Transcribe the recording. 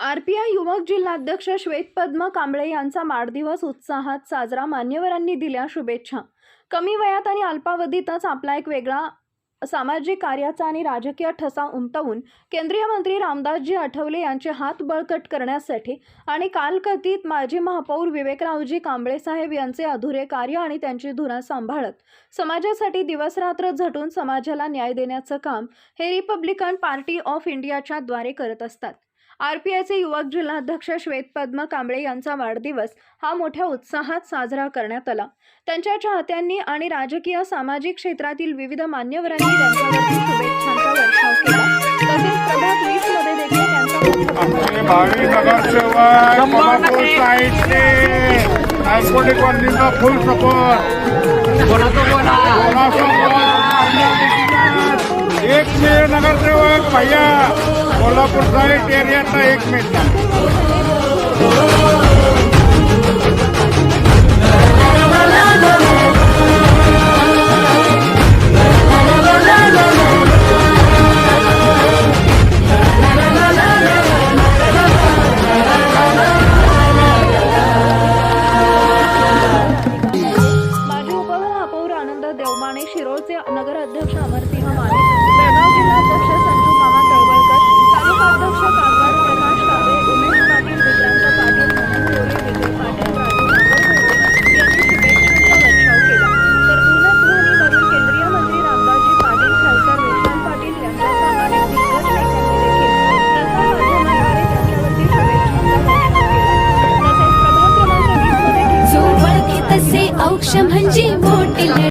RPI युवक जिल्हाध्यक्ष श्वेतपद्म कांबळे यांचा वाढदिवस उत्साहात साजरा. मान्यवरांनी दिल्या शुभेच्छा. कमी वयात आणि अल्पावधीतच आपला एक वेगळा सामाजिक कार्याचा आणि राजकीय ठसा उमटवून केंद्रीय मंत्री रामदासजी आठवले यांचे हात बळकट करण्यासाठी आणि कालकथित माजी महापौर विवेकरावजी कांबळे साहेब यांचे अधुरे कार्य आणि त्यांची धुरा सांभाळत समाजासाठी दिवसरात्र झटून समाजाला न्याय देण्याचं काम हे रिपब्लिकन पार्टी ऑफ इंडियाच्या द्वारे करत असतात. आर पी आयचे युवक जिल्हाध्यक्ष श्वेतपद्म कांबळे यांचा वाढदिवस हा मोठ्या उत्साहात साजरा करण्यात आला. त्यांच्या चाहत्यांनी आणि राजकीय सामाजिक क्षेत्रातील विविध मान्यवरांनी त्यांच्यावरती शुभेच्छांचा वर्षाव केला. तसेच प्रभाग वीसमध्ये देखील त्यांचा एक नगरसेवक भैया कोल्हापूर साईड एरियाचा एक मिनिट. माजी देवमाने शिरोळचे नगर अमरसिंह माने. औक्ष म्हणजे मोठे